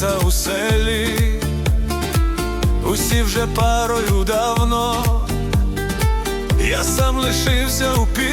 дівчата у селі, усі вже парою давно, я сам лишився у пі.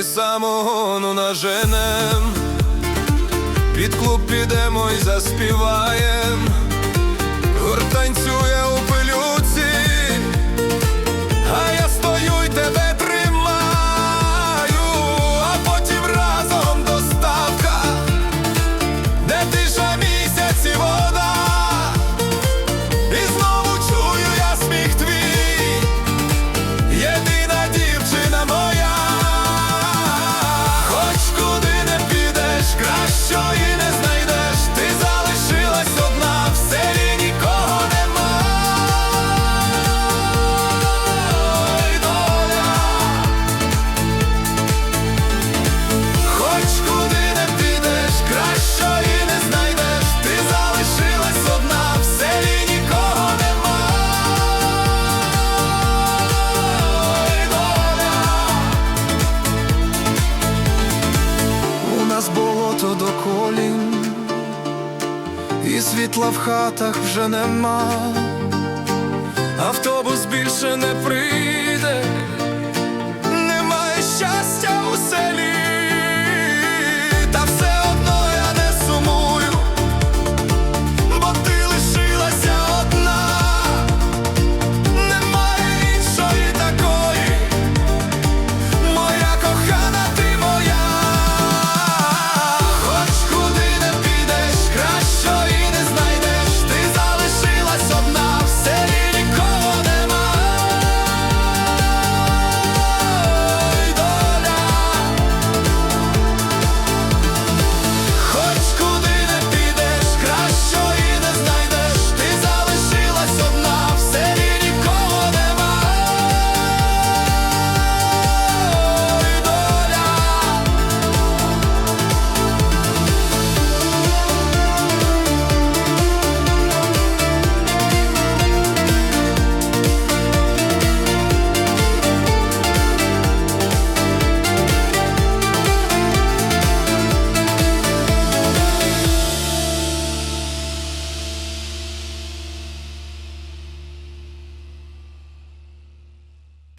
ми самогону наженем, під клуб підемо і заспіваєм, гуртанцює. літо доколін, і світла в хатах вже нема, автобус більше не прийде.